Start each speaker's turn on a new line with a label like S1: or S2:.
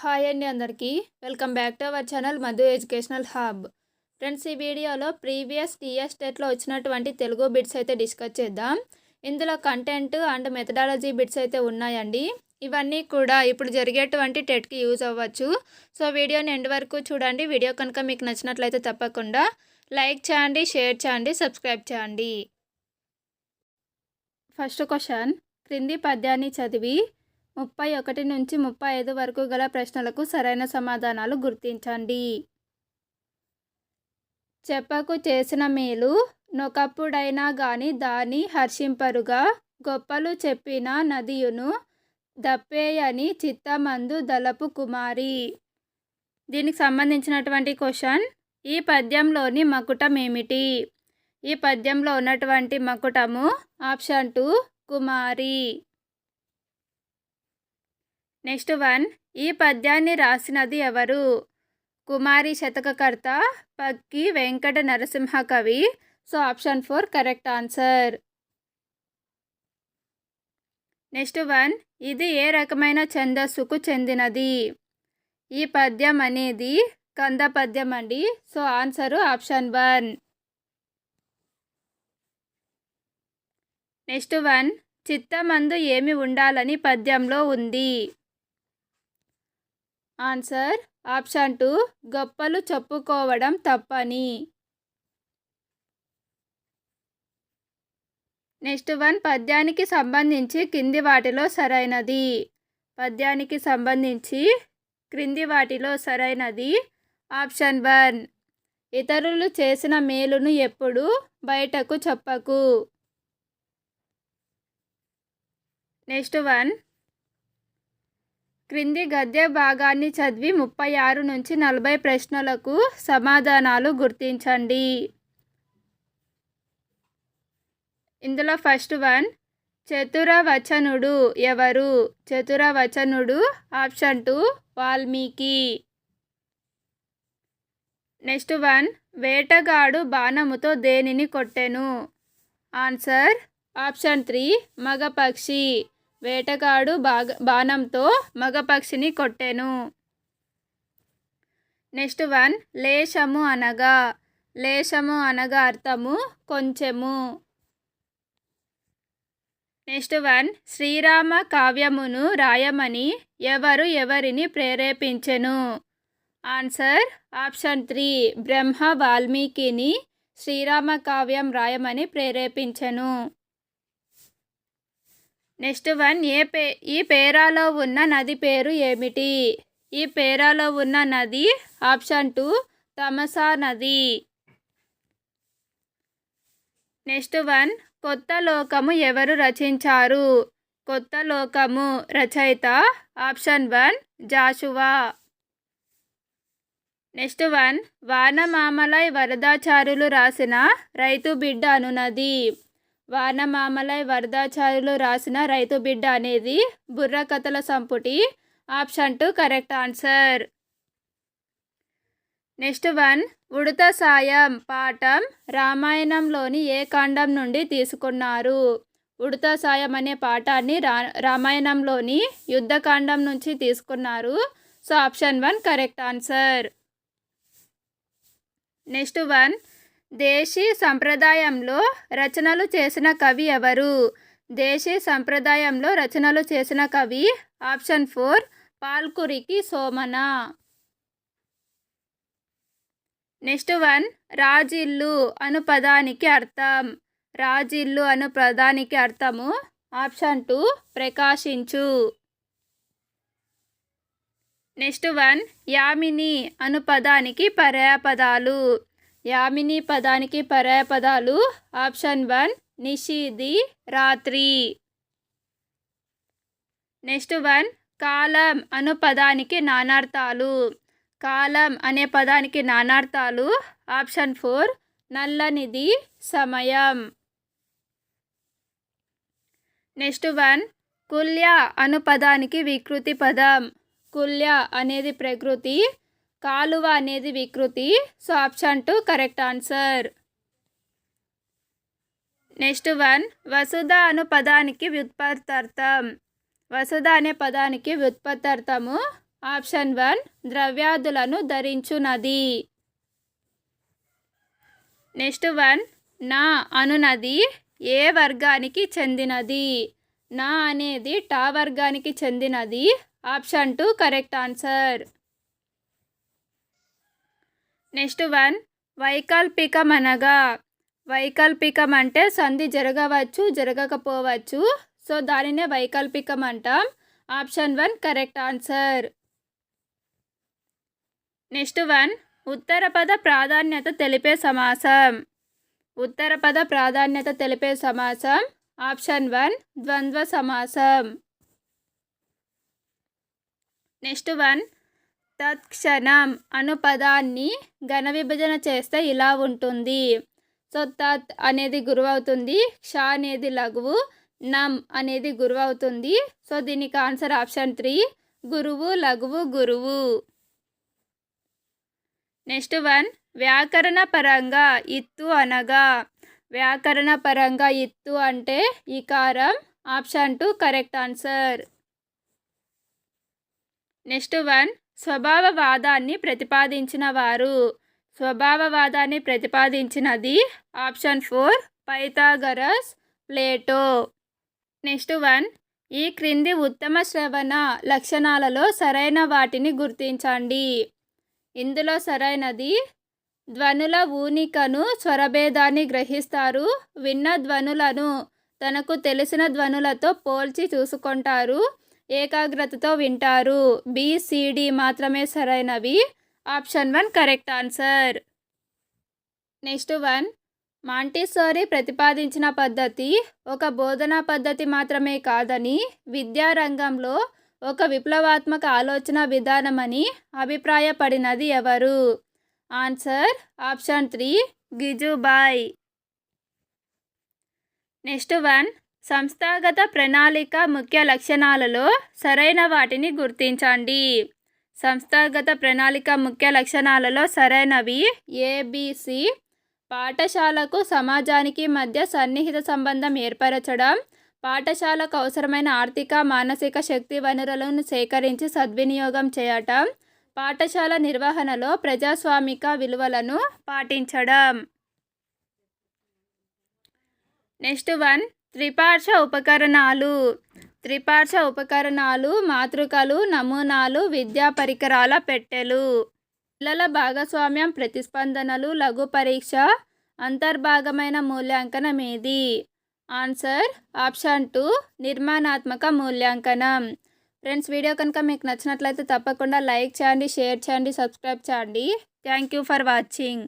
S1: Hi అండి అందరికీ. Welcome back to our channel Madhu educational hub. Friends ఈ వీడియోలో ప్రీవియస్ టీఎస్ స్టేట్లో వచ్చినటువంటి తెలుగు బిట్స్ అయితే డిస్కస్ చేద్దాం. ఇందులో కంటెంట్ అండ్ మెథడాలజీ బిట్స్ అయితే ఉన్నాయండి. ఇవన్నీ కూడా ఇప్పుడు జరిగేటువంటి టెట్కి యూజ్ అవ్వచ్చు. సో వీడియోని ఎండ్ వరకు చూడండి. వీడియో కనుక మీకు నచ్చినట్లయితే తప్పకుండా లైక్ చేయండి షేర్ చేయండి సబ్స్క్రైబ్ చేయండి. First question. క్రింది పద్యాన్ని చదివి ముప్పై ఒకటి నుంచి ముప్పై ఐదు వరకు గల ప్రశ్నలకు సరైన సమాధానాలు గుర్తించండి. చెప్పకు చేసిన మేలు నొకప్పుడైనా గాని దాని హర్షింపరుగా గొప్పలు చెప్పిన నదియును దప్పేయని చిత్తమందు దలపు కుమారి. దీనికి సంబంధించినటువంటి క్వశ్చన్ ఈ పద్యంలోని మకుటం ఏమిటి? ఈ పద్యంలో ఉన్నటువంటి మకుటము ఆప్షన్ టూ కుమారి. నెక్స్ట్ వన్ ఈ పద్యాన్ని రాసినది ఎవరు? కుమారి శతకకర్త Pakki Venkata Narasimha Kavi so option four correct answer. Next one ఇది ఏ రకమైన ఛందస్సుకు చెందినది? ఈ పద్యం అనేది కంద పద్యం అండి. So answer option one. Next one చిత్తమందు ఏమి ఉండాలని పద్యంలో ఉంది? ఆన్సర్ ఆప్షన్ టూ గొప్పలు చెప్పుకోవడం తప్పని. నెక్స్ట్ వన్ పద్యానికి సంబంధించి కింది వాటిలో సరైనది. పద్యానికి సంబంధించి క్రింది వాటిలో సరైనది. ఆప్షన్ వన్ ఇతరులు చేసిన మేలును ఎప్పుడు బయటకు చెప్పకు. నెక్స్ట్ వన్ క్రింది గద్య భాగాన్ని చదివి ముప్పై ఆరు నుంచి నలభై ప్రశ్నలకు సమాధానాలు గుర్తించండి. ఇందులో ఫస్ట్ వన్ చతురవచనుడు ఎవరు? చతురవచనుడు option two Valmiki. Next one వేటగాడు బాణముతో దేనిని కొట్టెను? ఆన్సర్ ఆప్షన్ త్రీ మగపక్షి. వేటగాడు బాగ బాణంతో మగపక్షిని కొట్టెను. నెక్స్ట్ వన్ లేశము అనగా లేశము అనగా అర్థము కొంచెము. నెక్స్ట్ వన్ శ్రీరామ కావ్యమును రాయమని ఎవరు ఎవరిని ప్రేరేపించెను? ఆన్సర్ ఆప్షన్ త్రీ బ్రహ్మ వాల్మీకిని శ్రీరామ కావ్యం రాయమని ప్రేరేపించెను. నెక్స్ట్ వన్ ఏ పే ఈ పేరాలో ఉన్న నది పేరు ఏమిటి? ఈ పేరాలో ఉన్న నది ఆప్షన్ టూ తమసా నది. నెక్స్ట్ వన్ కొత్త లోకము ఎవరు రచించారు? కొత్త లోకము రచయిత option one Jashuva. Next one Vanamamalai Varadacharyulu రాసిన రైతు బిడ్డ అనునది. వానమామలై వరదాచార్యులు రాసిన రైతు బిడ్డ అనేది బుర్రకథల సంపుటి. Option two correct answer. Next one ఉడత సాయం పాఠం రామాయణంలోని ఏ కాండం నుండి తీసుకున్నారు? ఉడత సాయం అనే పాఠాన్ని రా రామాయణంలోని యుద్ధకాండం నుంచి తీసుకున్నారు. So option one correct answer. Next one దేశీ సంప్రదాయంలో రచనలు చేసిన కవి ఎవరు? దేశీ సంప్రదాయంలో రచనలు చేసిన కవి option four Palkuriki Somana. Next one రాజిల్లు అను పదానికి అర్థం. రాజిల్లు అను పదానికి అర్థము ఆప్షన్ టూ ప్రకాశించు. నెక్స్ట్ వన్ యామిని అను పదానికి పర్యాపదాలు. యామిని పదానికి పర్యాపదాలు ఆప్షన్ వన్ నిషిది రాత్రి. నెక్స్ట్ వన్ కాలం అను పదానికి నానార్థాలు. కాలం అనే పదానికి నానార్థాలు. ఆప్షన్ ఫోర్ నల్లనిది సమయం. నెక్స్ట్ వన్ కుల్య అను పదానికి వికృతి పదం. కుల్య అనేది ప్రకృతి. కాలువ అనేది వికృతి. So option two correct answer. Next one వసుధ అను పదానికి వ్యుత్పత్తార్థం. వసుధ అనే పదానికి వ్యుత్పత్తార్థము. ఆప్షన్ వన్ ద్రవ్యాదులను ధరించునది నెక్స్ట్ వన్ నా అనునది ఏ వర్గానికి చెందినది? నా అనేది టా వర్గానికి చెందినది. Option two correct answer. Next one వైకల్పికం అనగా వైకల్పికం అంటే సంధి జరగవచ్చు జరగకపోవచ్చు. సో దానినే వైకల్పికం అంటాం option one correct answer. Next one ఉత్తర పద ప్రాధాన్యత తెలిపే సమాసం. ఉత్తర పద ప్రాధాన్యత తెలిపే సమాసం. ఆప్షన్ వన్ ద్వంద్వ సమాసం. నెక్స్ట్ వన్ తత్క్షణం అను పదాన్ని ఘన విభజన చేస్తే ఇలా ఉంటుంది. సో తత్ అనేది గురువు అవుతుంది క్ష అనేది లఘువు నమ్ అనేది గురువు అవుతుంది సో దీనికి ఆన్సర్ ఆప్షన్ త్రీ గురువు లఘువు గురువు. నెక్స్ట్ వన్ వ్యాకరణ పరంగా ఇత్తు అనగా. వ్యాకరణ పరంగా ఇత్తు అంటే ఈకారం option two correct answer. Next one స్వభావవాదాన్ని ప్రతిపాదించిన వారు. స్వభావవాదాన్ని ప్రతిపాదించినది option four Pythagoras Plato. Next one ఈ క్రింది ఉత్తమ శ్రవణ లక్షణాలలో సరైన వాటిని గుర్తించండి. ఇందులో సరైనది ధ్వనుల ఊనికను స్వరభేదాన్ని గ్రహిస్తారు విన్న ధ్వనులను తనకు తెలిసిన ధ్వనులతో పోల్చి చూసుకుంటారు. ఏకాగ్రతతో వింటారు. బిసిడి మాత్రమే సరైనవి. Option one correct answer. Next one. Montessori ప్రతిపాదించిన పద్ధతి ఒక బోధనా పద్ధతి మాత్రమే కాదని విద్యారంగంలో ఒక విప్లవాత్మక ఆలోచన విధానమని అభిప్రాయపడినది ఎవరు? Answer option three Gijubhai. Next one. సంస్థాగత ప్రణాళిక ముఖ్య లక్షణాలలో సరైన వాటిని గుర్తించండి. సంస్థాగత ప్రణాళిక ముఖ్య లక్షణాలలో సరైనవి ఏబిసి పాఠశాలకు సమాజానికి మధ్య సన్నిహిత సంబంధం ఏర్పరచడం పాఠశాలకు అవసరమైన ఆర్థిక మానసిక శక్తి వనరులను సేకరించి సద్వినియోగం చేయటం పాఠశాల నిర్వహణలో ప్రజాస్వామిక విలువలను పాటించడం. నెక్స్ట్ వన్ త్రిపార్శ్వ ఉపకరణాలు త్రిపార్శ ఉపకరణాలు మాతృకలు నమూనాలు విద్యా పరికరాల పెట్టెలు పిల్లల భాగస్వామ్యం ప్రతిస్పందనలు లఘు పరీక్ష అంతర్భాగమైన మూల్యాంకనం ఏది? ఆన్సర్ ఆప్షన్ టూ నిర్మాణాత్మక మూల్యాంకనం. ఫ్రెండ్స్ వీడియో కనుక మీకు నచ్చినట్లయితే తప్పకుండా లైక్ చేయండి షేర్ చేయండి సబ్స్క్రైబ్ చేయండి. Thank you for watching.